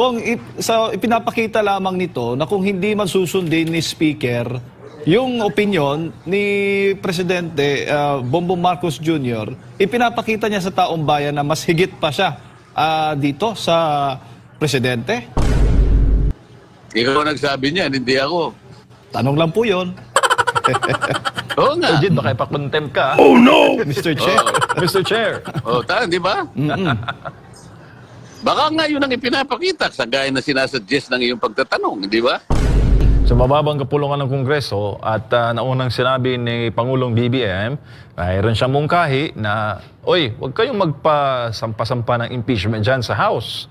Kung ip- sa, ipinapakita lamang nito na kung hindi man susundin ni Speaker yung opinion ni Presidente ah, Bongbong Marcos Jr., ipinapakita niya sa taong bayan na mas higit pa siya ah, dito sa Presidente. Ikaw ang nagsabi niyan, hindi ako. Tanong lang po yon, Oo nga. Legit, baka ipakontempt ka. Mr. Chair. Mr. Chair. Oo, ta, di ba? Baka nga yun ang ipinapakita sa gaya na sinasuggest ng iyong pagtatanong, di ba? Sa mababang kapulungan ng Kongreso at ah, naunang sinabi ni Pangulong BBM, mayroon siyang mungkahi na, Oy, huwag kayong magpasampa-sampa ng impeachment dyan sa House.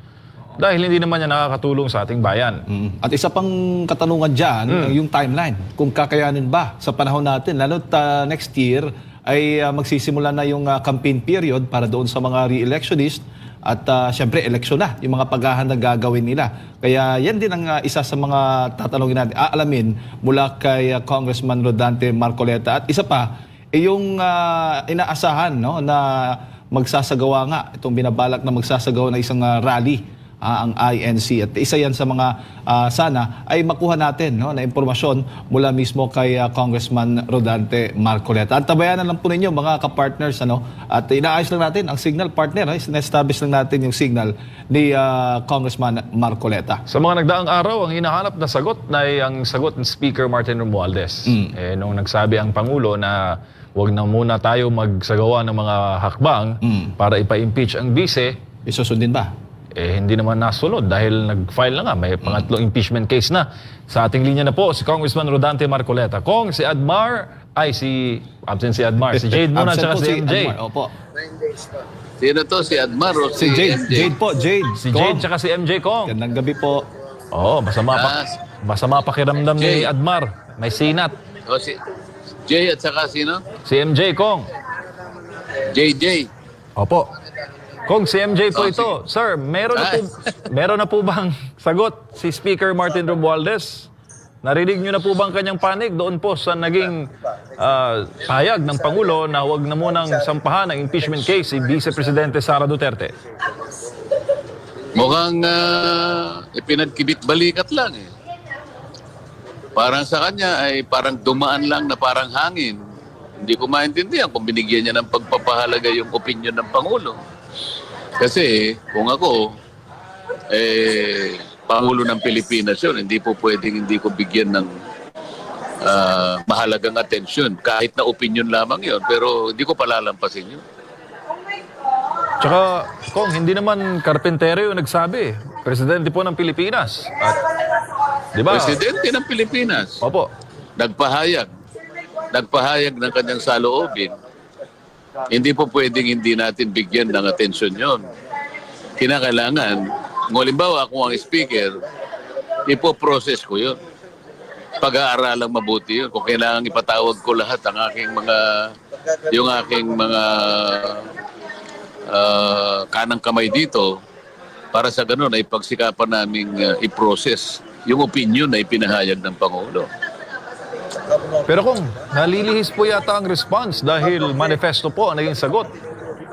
Dahil hindi naman niya nakakatulong sa ating bayan. Mm. At isa pang katanungan dyan, yung timeline. Kung kakayanin ba sa panahon natin, lalo't uh, next year ay uh, magsisimula na yung uh, campaign period para doon sa mga re-electionist at uh, syempre eleksyon na, yung mga paghahandang gagawin nila. Kaya yan din ang uh, isa sa mga tatanungin natin, aalamin mula kay uh, Congressman Rodante Marcoleta. At isa pa, eh, yung uh, inaasahan no, na magsasagawa nga, itong binabalak na magsasagawa na isang uh, rally ah, ang INC. At isa yan sa mga ah, sana ay makuha natin no, na impormasyon mula mismo kay ah, Congressman Rodante Marcoleta. At tabayanan lang po ninyo mga kapartners. Ano, at inaayos lang natin ang signal partner. Eh, establish lang natin yung signal ni ah, Congressman Marcoleta. Sa mga nagdaang araw, ang hinahanap na sagot na ang sagot ni Speaker Martin Romualdez. Eh, nung nagsabi ang Pangulo na huwag na muna tayo magsagawa ng mga hakbang para ipa-impeach ang vice, Isusundin ba? Eh, hindi naman nasunod dahil nag-file na nga. May pangatlong impeachment case na. Sa ating linya na po, si Congressman Rodante Marcoleta. Kong, si Admar, ay si, absent si Admar, si Jade muna, Absent tsaka po si MJ. Admar. Opo. Sino to? Si Admar o Si si, Jade. MJ? Jade po, Jade. Si Jade, tsaka si MJ Kong. Gandang gabi po. Oo, masama pa. Ah, Masama pakiramdam ni Jade. Admar. May sinat. O si Jay at saka sino? Si MJ Kong. JJ. Opo. Kong, si MJ po Oh, ito. Sir, meron na, po, meron na po bang sagot si Speaker Martin Romualdez? Narinig niyo na po bang kanyang panig doon po sa naging ah, payag ng Pangulo na huwag na munang sampahan ang impeachment case si Vice Presidente Sara Duterte? Mukhang uh, ipinagkibit balikat lang eh. Parang sa kanya ay parang dumaan lang na parang hangin. Hindi ko maintindihan kung binigyan niya ng pagpapahalaga yung opinion ng Pangulo. Kasi kung ako, eh, Pangulo ng Pilipinas yun, hindi po pwedeng hindi ko bigyan ng ah, mahalagang atensyon. Kahit na opinion lamang yun, pero hindi ko palalampasin yun. Tsaka, Kong, hindi naman karpentero yung nagsabi. Presidente po ng Pilipinas. At, di ba? Presidente ng Pilipinas. Opo. nagpahayag, nagpahayag ng kanyang saloobin, hindi po pwedeng hindi natin bigyan ng atensyon yon. Kinakailangan, kung halimbawa ako ang speaker, ipoprocess ko yon. Pag-aaralang mabuti yun. Kung kailangan ipatawag ko lahat ang aking mga, yung aking mga ah, kanang kamay dito, para sa ganun ay pagsikapan naming ah, i-process yung opinion na ipinahayag ng Pangulo. Pero kung nalilihis po yata ang response dahil manifesto po ang naging sagot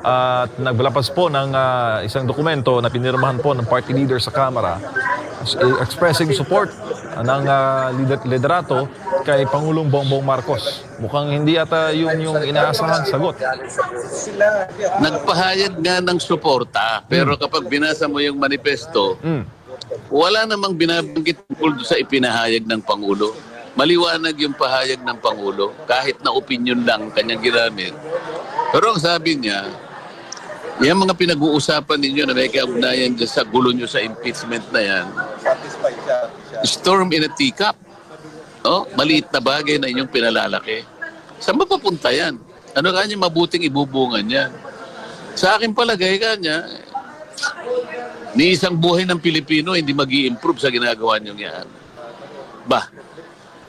at naglabas po ng ah, isang dokumento na pinirmahan po ng party leader sa Kamara eh, expressing support ng ah, lider- liderato kay Pangulong Bongbong Marcos. Mukhang hindi yata yun yung inaasahang sagot. Nagpahayag nga ng suporta, pero kapag binasa mo yung manifesto, Mm. wala namang binabanggit tungkol sa ipinahayag ng Pangulo. Maliwanag yung pahayag ng Pangulo, kahit na opinion lang kanyang ginamit. Pero ang sabi niya, yung mga pinag-uusapan ninyo na may kaugnayan dyan sa gulo nyo sa impeachment na yan, storm in a teacup. Oh, maliit na bagay na inyong pinalalaki. Saan ba papunta yan? Ano kanya mabuting ibubungan yan? Sa akin palagay kanya, ni isang buhay ng Pilipino hindi mag improve sa ginagawa niyong yan. Ba,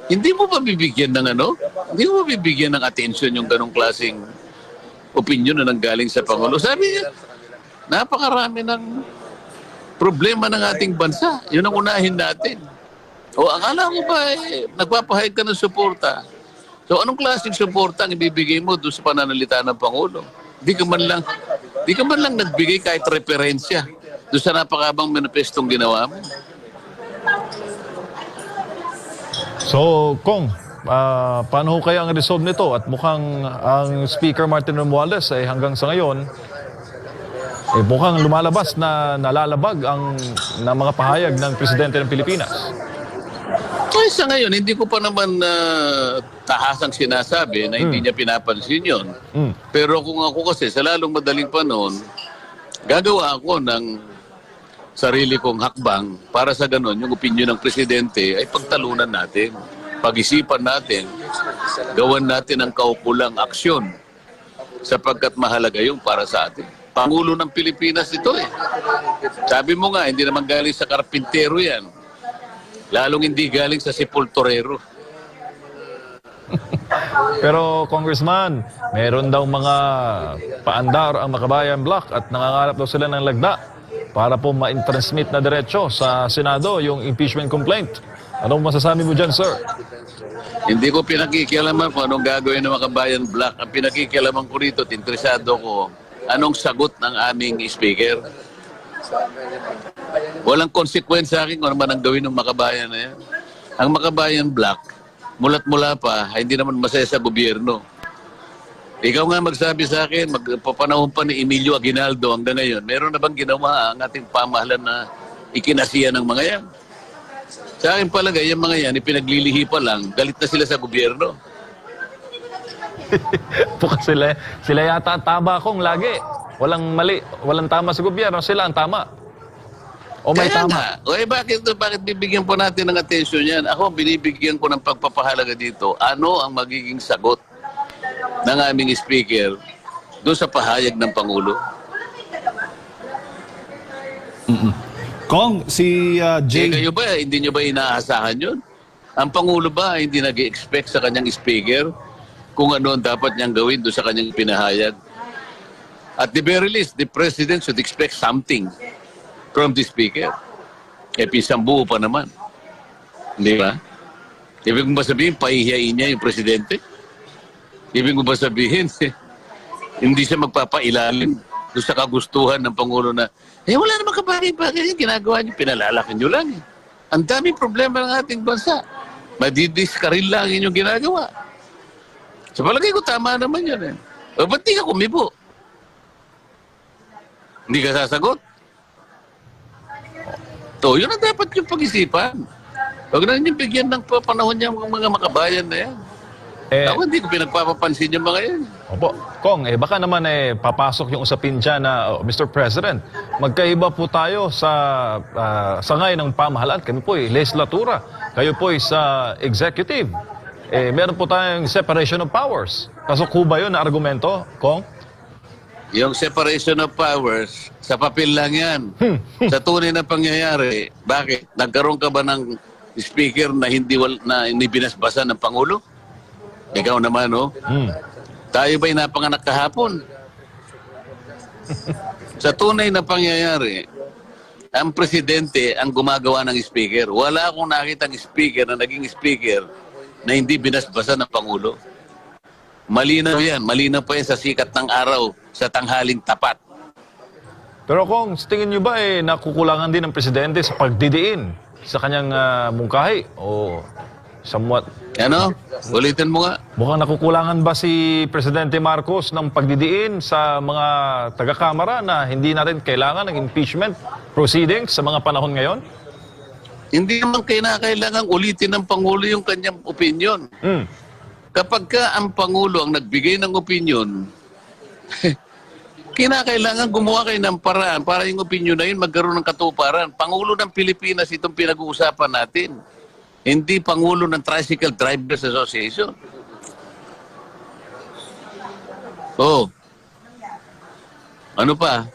hindi mo ba bibigyan ng ano? Hindi mo bibigyan ng attention yung ganong klaseng opinion na nanggaling sa Pangulo? Sabi niya, napakarami ng problema ng ating bansa. Yun ang unahin natin. O akala mo ba eh, nagpapahayag ka ng suporta? So anong klaseng suporta ang ibibigay mo doon sa pananalita ng Pangulo? Di ka man lang, di ka man lang nagbigay kahit referensya doon sa napakabang manifestong ginawa mo. So, Kong, ah, paano ho kaya ang resolve nito? At mukhang ang Speaker Martin Romualdez ay hanggang sa ngayon, eh, mukhang lumalabas na nalalabag ang ng mga pahayag ng Presidente ng Pilipinas. Kaya sa ngayon, hindi ko pa naman uh, tahasang sinasabi na hindi niya pinapansin yon. Mm. Pero kung ako kasi, sa lalong madaling panahon, gagawa ako ng sarili kong hakbang para sa ganon, yung opinion ng presidente ay pagtalunan natin, pag-isipan natin, gawan natin ang kaukulang aksyon sapagkat mahalaga yung para sa atin. Pangulo ng Pilipinas ito eh. Sabi mo nga, hindi naman galing sa karpintero yan. Lalong hindi galing sa sepulturero. Pero Congressman, meron daw mga paandar ang Makabayan Block at nangangarap daw sila ng lagda para po ma-transmit na diretso sa Senado yung impeachment complaint. Anong masasabi mo dyan, sir? Hindi ko pinakikialaman kung anong gagawin ng mga kabayan black. Ang pinakikialaman ko rito, at interesado ko, anong sagot ng aming speaker. Walang consequence sa akin kung ano man ang gawin ng makabayan na yan. Ang makabayan black, mulat mula pa, hindi naman masaya sa gobyerno. Ikaw nga magsabi sa akin, magpapanahon pa ni Emilio Aguinaldo hanggang ngayon, meron na bang ginawa ang ating pamahalan na ikinasiya ng mga yan? Sa akin palagay, yung mga yan, ipinaglilihi pa lang, galit na sila sa gobyerno. Bukas sila, sila yata tama kong lagi. Walang mali, walang tama sa gobyerno, sila ang tama. O may Kaya tama. nga, o eh, bakit, bakit bibigyan po natin ng atensyon yan? Ako, binibigyan ko ng pagpapahalaga dito. Ano ang magiging sagot ng aming speaker doon sa pahayag ng Pangulo? Kong, si uh, Eh, Jay... kayo ba, hindi nyo ba inaasahan yun? Ang Pangulo ba hindi nag expect sa kanyang speaker kung ano ang dapat niyang gawin doon sa kanyang pinahayag? At the very least, the President should expect something from the speaker. Eh, pisang buo pa naman. Di ba? Ibig mo ba sabihin, pahihiyain niya yung Presidente? Ibig mo ba sabihin, hindi siya magpapailalim doon sa kagustuhan ng Pangulo na, eh wala namang kabagay-bagay yung ginagawa niyo, pinalalakin niyo lang. Eh. Ang daming problema ng ating bansa. Madidiskaril lang inyong ginagawa. Sa palagay ko, tama naman yun eh. O ba't di ka kumibo? Hindi ka sasagot? To, yun ang dapat yung pag-isipan. Huwag na niyo bigyan ng panahon niya mga makabayan na yan. Eh, Ako hindi ko pinagpapapansin yung mga yan. Opo. Kong, eh baka naman eh papasok yung usapin dyan na, oh, Mr. President, magkaiba po tayo sa ah, sangay ng pamahalaan. Kami po eh, legislatura. Kayo po eh, sa executive. Eh, meron po tayong separation of powers. Pasok ko ba yun na argumento, Kong? Yung separation of powers, sa papel lang yan. sa tunay na pangyayari, bakit? Nagkaroon ka ba ng speaker na hindi wal, na hindi binasbasa ng Pangulo? Ikaw naman, no? Hmm. Tayo ba'y napanganak kahapon? sa tunay na pangyayari, ang presidente ang gumagawa ng speaker. Wala akong nakitang speaker na naging speaker na hindi binasbasa ng Pangulo. Malinaw yan. Malinaw pa yan sa sikat ng araw, sa tanghaling tapat. Pero Kong, sa tingin nyo ba eh nakukulangan din ng Presidente sa pagdidiin sa kanyang ah, mungkahi? O somewhat Ano? Ulitin mo nga. Mukhang nakukulangan ba si Presidente Marcos ng pagdidiin sa mga taga-kamara na hindi natin kailangan ng impeachment proceedings sa mga panahon ngayon? Hindi naman kailangan ulitin ng Pangulo yung kanyang opinion. Hmm. Kapag ka ang Pangulo ang nagbigay ng opinion, kinakailangan gumawa kayo ng paraan para yung opinion na yun magkaroon ng katuparan. Pangulo ng Pilipinas itong pinag-uusapan natin. Hindi Pangulo ng Tricycle Drivers Association. Oh. Ano pa?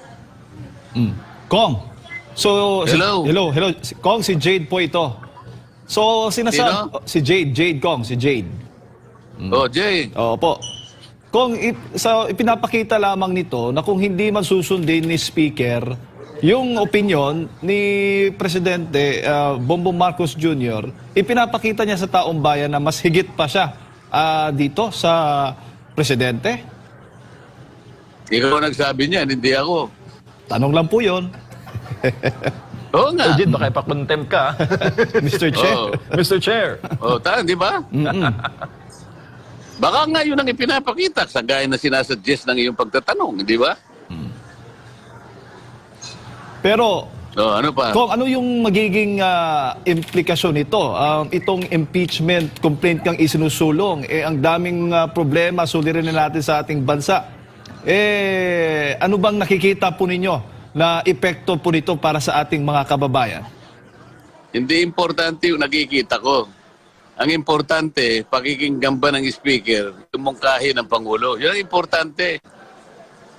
Mm. Kong, so... si- Hello. hello, hello. Si- Kong, si Jade po ito. So, sinasabi... Sino? Si Jade, Jade Kong, si Jade. Oh, Jay. Opo. Kung ip, sa, ipinapakita lamang nito na kung hindi man susundin ni Speaker yung opinion ni Presidente uh, Bongbong Marcos Jr., ipinapakita niya sa taong bayan na mas higit pa siya ah, dito sa Presidente. Ikaw ang nagsabi niyan, hindi ako. Tanong lang po yon. Oo nga. Legit, baka ipakontempt ka. Mr. Chair. Oo. Mr. Chair. Oh, ta, di ba? Baka nga yun ang ipinapakita sa gaya na sinasuggest ng iyong pagtatanong, di ba? Pero Oh, ano pa? Kung ano yung magiging ah, implikasyon nito? Um, itong impeachment complaint kang isinusulong, eh, ang daming ah, problema sulirin na natin sa ating bansa. Eh, ano bang nakikita po ninyo na epekto po nito para sa ating mga kababayan? Hindi importante yung nakikita ko. Ang importante, pakikinggan ba ng speaker, yung mungkahi ng Pangulo. Yan ang importante.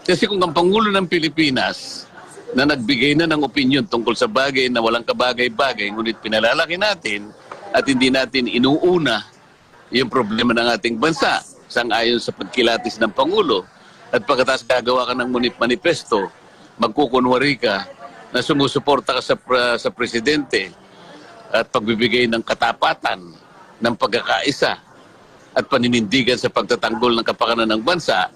Kasi kung ang Pangulo ng Pilipinas na nagbigay na ng opinion tungkol sa bagay na walang kabagay-bagay, ngunit pinalalaki natin at hindi natin inuuna yung problema ng ating bansa. Sang-ayon sa pagkilatis ng Pangulo at pagkatapos gagawa ka ng munip manifesto, magkukunwari ka na sumusuporta ka sa, pra- sa presidente at pagbibigay ng katapatan ng pagkakaisa at paninindigan sa pagtatanggol ng kapakanan ng bansa,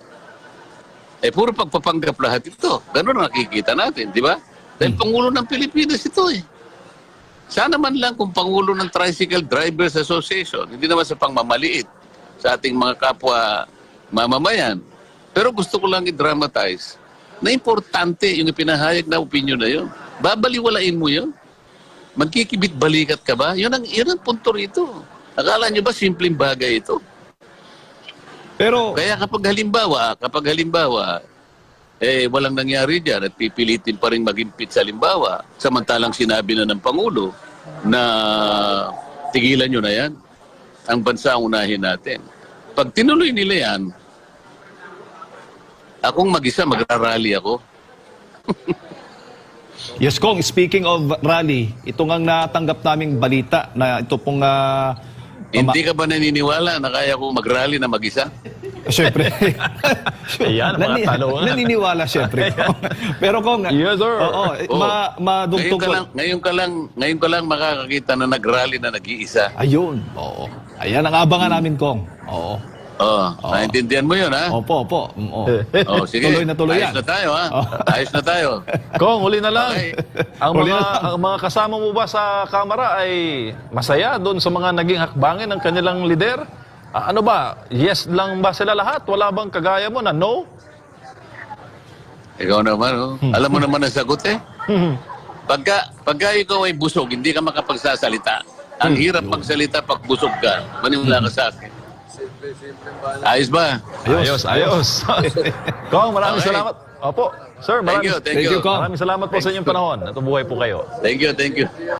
eh puro pagpapanggap lahat ito. Ganun nakikita natin, di ba? Dahil Pangulo ng Pilipinas ito eh. Sana man lang kung Pangulo ng Tricycle Drivers Association, hindi naman sa pangmamaliit sa ating mga kapwa mamamayan. Pero gusto ko lang i-dramatize na importante yung ipinahayag na opinion na yun. Babaliwalain mo yun. Magkikibit balikat ka ba? Yun ang, yun ang punto rito. Akala nyo ba simpleng bagay ito? Pero Kaya kapag halimbawa, kapag halimbawa, eh walang nangyari diyan at pipilitin pa rin mag-impit sa halimbawa, samantalang sinabi na ng Pangulo na tigilan nyo na yan. Ang bansa ang unahin natin. Pag tinuloy nila yan, akong mag-isa, magrarally ako. yes, Kong, speaking of rally, ito ngang natanggap naming balita na ito pong ah, Hindi ka ba naniniwala na kaya ko mag-rally na mag-isa? Siyempre. Ayan, mga Nani- tanungan. Naniniwala siyempre. Pero kung Yes, sir. Oo, Oh. ma ngayon ka ko. lang, ngayon ka lang, ngayon ka lang makakakita na nag-rally na nag-iisa. Ayun. Oo. Ayan ang abangan namin, Kong. Oo. Oh, naintindihan mo 'yun, ha? Opo, opo. Mm, Oo. Oh, sige. Tuloy na tuloy Ayos yan. na tayo, ha? Oh. Ayos na tayo. Kong, huli na lang. Okay. Ang Huli mga, na lang. ang mga kasama mo ba sa kamera ay masaya doon sa mga naging hakbangin ng kanilang lider? Ah, ano ba? Yes lang ba sila lahat? Wala bang kagaya mo na no? Ikaw naman, oh. Alam mo naman ang sagot, eh. Pagka, pagka ikaw ay busog, hindi ka makapagsasalita. Ang hirap magsalita pag busog ka. Maniwala ka sa akin. Ayos ba? Ayos, ayos. Kong, maraming Okay. salamat. Opo, sir, Thank maraming, you, thank Thank you. maraming salamat po sa inyong panahon. Natubuhay po kayo. Thank you, thank you.